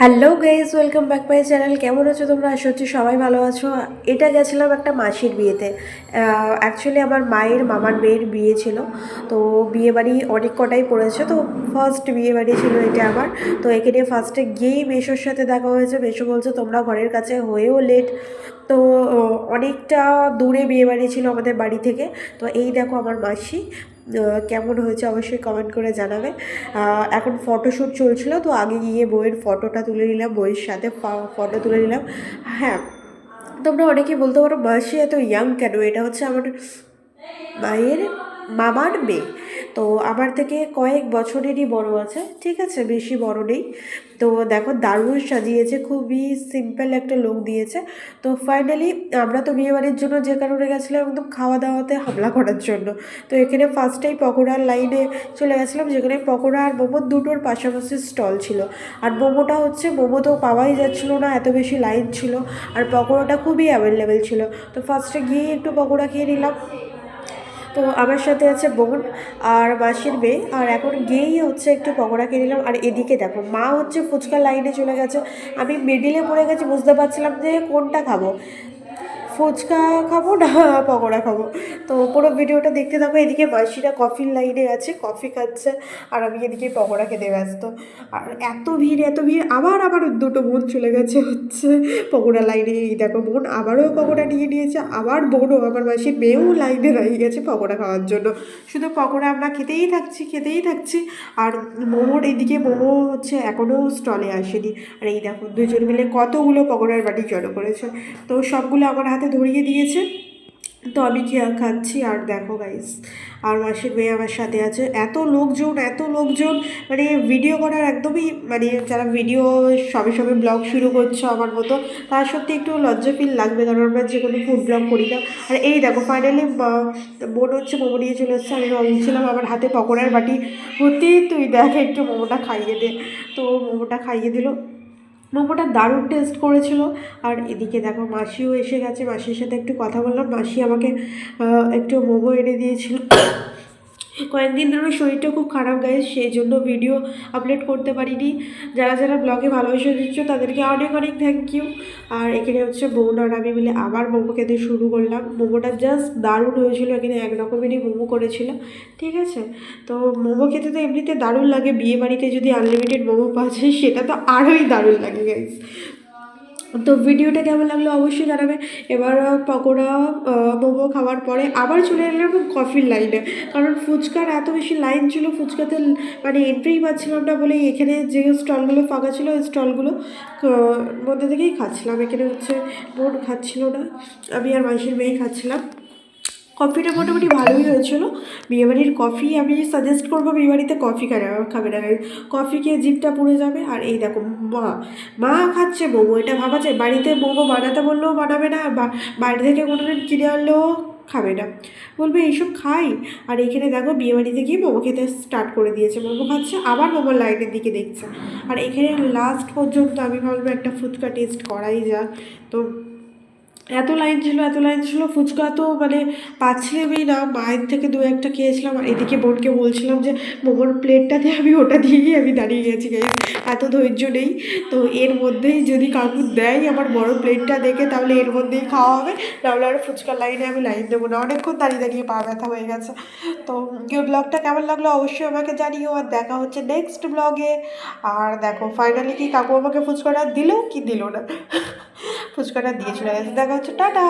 Hello guys welcome back my channel কেমন আছো তোমরা? আশা হচ্ছে সবাই ভালো আছো। এটা গেছিলাম একটা মাসির বিয়েতে। অ্যাকচুয়ালি আমার মায়ের মামার মেয়ের বিয়ে ছিল। তো বিয়ে বাড়ি অনেক কটাই পড়েছে। তো ফার্স্ট বিয়ে বাড়ি ছিল এটা আমার। তো এখানে ফার্স্টে গিয়েই মেশোর সাথে দেখা হয়েছে। মেশো বলছে, তোমরা ঘরের কাছে হয়েও লেট তো অনেকটা দূরে বিয়ে বাড়ি ছিল আমাদের বাড়ি থেকে। তো এই দেখো আমার মাসি। কেমন হয়েছে অবশ্যই কমেন্ট করে জানাবে এখন ফটোশ্যুট চলছিল, তো আগে গিয়ে বইয়ের ফটোটা তুলে নিলাম, বইয়ের সাথে ফটো তুলে নিলাম। হ্যাঁ তোমরা অনেকে বলতে পারো মাসি এত ইয়াং কেন? এটা হচ্ছে আমার মায়ের, মামার মেয়ে। তো আমার থেকে কয়েক বছরেরই বড় আছে, ঠিক আছে? বেশি বড় নেই। তো দেখো, দারুণ সাজিয়েছে, খুবই সিম্পল একটা লোক দিয়েছে। তো ফাইনালি আমরা তো বিয়েবাড়ির জন্য যে কারণে গেছিলাম, একদম খাওয়া দাওয়াতে হামলা করার জন্য। তো এখানে ফার্স্টেই পকোড়ার লাইনে চলে গেছিলাম, যেখানে পকোড়া আর মোমো দুটোর পাশাপাশি স্টল ছিল। আর মোমোটা হচ্ছে, মোমো তো পাওয়াই যাচ্ছিল না, এত বেশি লাইন ছিল। আর পকোড়াটা খুবই অ্যাভেলেবেল ছিল। তো ফার্স্টে গিয়ে একটু পকোড়া খেয়ে নিলাম। তো আমার সাথে আছে বোন আর মাসির মেয়ে। আর এখন গিয়েই হচ্ছে একটু পকোড়া কিনে নিলাম। আর এদিকে দেখো, মা হচ্ছে ফুচকা লাইনে চলে গেছে। আমি মিডিলে পড়ে গেছি, বুঝতে পারছিলাম যে কোনটা খাব। ফুচকা খাব না পকোড়া খাব? তো পুরো ভিডিওটা দেখতে থাকো। এদিকে মাসিরা কফির লাইনে আছে কফি খাচ্ছে, আর আমি এদিকে পকোড়া খেতে ব্যস্ত। আর এত ভিড় এত ভিড়, আবার আবার দুটো বোন চলে গেছে হচ্ছে পকোড়া লাইনে এই দেখো বোন আবারও পকোড়া নিয়ে নিয়েছে, আবার বোনও আমার মাসির মেয়েও লাইনে দাঁড়িয়ে গেছে পকোড়া খাওয়ার জন্য। শুধু পকোড়া আমরা খেতেই থাকছি খেতেই থাকছি। আর মোমোর এদিকে মোমো হচ্ছে এখনও স্টলে আসেনি। আর এই দেখো দুজন মিলে কতগুলো পকোড়ার বাটি জড়ো করেছে। তো সবগুলো আমার হাতে ধরিয়ে দিয়েছে। তো আমি খাচ্ছি? আর দেখো গাইস আর মাসির মেয়ে আমার সাথে আছে। এত লোকজন এত লোকজন মানে ভিডিও করার একদমই মানে যারা ভিডিও সবে সবে ব্লগ শুরু করছ আমার মতো, তার সত্যি একটু লজ্জা ফিল লাগবে, কারণ আমরা যে কোনো ফুড ব্লগ করি না। আর এই দেখো ফাইনালি বোন হচ্ছে মোমো নিয়ে চলে এসছে। আমি বলছিলাম আমার হাতে পকোড়ার বাটি। ভর্তি তুই দেখ, একটু মোমোটা খাইয়ে দে। তো মোমোটা খাইয়ে দিল। মোমোটা দারুণ টেস্ট করেছিল। আর এদিকে দেখো মাসিও এসে গেছে, মাসির সাথে একটু কথা বললাম। মাসি আমাকে একটু মোমো এনে দিয়েছিল। কয়েকদিন ধরে শরীরটা খুব খারাপ গায়ে সেই জন্য ভিডিও আপলোড করতে পারিনি। যারা যারা ব্লগে ভালোবেসে দিচ্ছ, তাদেরকে অনেক অনেক থ্যাংক ইউ আর এখানে হচ্ছে বোন আর আমি মিলে আবার মোমো খেতে শুরু করলাম। মোমোটা জাস্ট দারুণ হয়েছিল, এখানে এক রকমেরই মোমো করেছিল। ঠিক আছে? তো মোমো খেতে তো এমনিতে দারুণ লাগে বিয়ে বাড়িতে যদি আনলিমিটেড মোমো পাওয়া যায়, সেটা তো আরোই দারুণ লাগে গাইজ তো ভিডিওটা কেমন লাগল অবশ্যই জানাবে। এবার পকোড়া মোমো খাওয়ার পরে আবার চলে এলাম কফির লাইনে। কারণ ফুচকার এত বেশি লাইন ছিল, ফুচকাতে মানে এন্ট্রিই পাচ্ছিলাম না বলে এখানে যে স্টলগুলো ফাঁকা ছিল, ওই স্টলগুলো মধ্যে থেকেই খাচ্ছিলাম। এখানে হচ্ছে বোন খাচ্ছিল না, আমি আর মাসির মেয়েই খাচ্ছিলাম। কফিটা মোটামুটি ভালোই হয়েছিল। বিয়েবাড়ির কফি আমি সাজেস্ট করব বিয়েবাড়িতে কফি খাবে খাবে না। কফি খেয়ে জিভটা পুড়ে যাবে। আর এই দেখো, মা মা খাচ্ছে মোমো এটা ভাবা যায়। বাড়িতে মোমো বানাতে বললেও বানাবে না, বা বাড়ি থেকে কোনো দিন কিনে আনলেও খাবে না। বলবে, এইসব খাই। আর এখানে দেখো, বিয়েবাড়িতে গিয়ে মোমো খেতে স্টার্ট করে দিয়েছে। মোমো খাচ্ছে, আবার মোমোর লাইনের দিকে দেখছে। আর এখানে লাস্ট পর্যন্ত আমি ভাবলাম একটা ফুচকা টেস্ট করাই যাক। তো এত লাইন ছিল, এত লাইন ছিল, ফুচকা তো মানে পাচ্ছিলামই না। মায়ের থেকে দু একটা খেয়েছিলাম আর এদিকে বোনকে বলছিলাম যে মোমোর প্লেটটাতে আমি ওটা দিয়েই আমি দাঁড়িয়ে গেছি গাইজ এত ধৈর্য নেই। তো এর মধ্যেই যদি কাকু দেয় আমার বড় প্লেটটা দেখে, তাহলে এর মধ্যেই খাওয়া হবে। নাহলে আর ফুচকার লাইনে আমি লাইন দেবো না। অনেকক্ষণ দাঁড়িয়ে দাঁড়িয়ে পা ব্যথা হয়ে গেছে। তো কেউ ব্লগটা কেমন লাগল অবশ্যই আমাকে জানিও আর দেখা হচ্ছে নেক্সট ব্লগে আর দেখো ফাইনালি কি কাকু আমাকে ফুচকাটা দিল কি দিল না? ফুচকাটা দিয়েছিল দেখা হচ্ছে টাটা!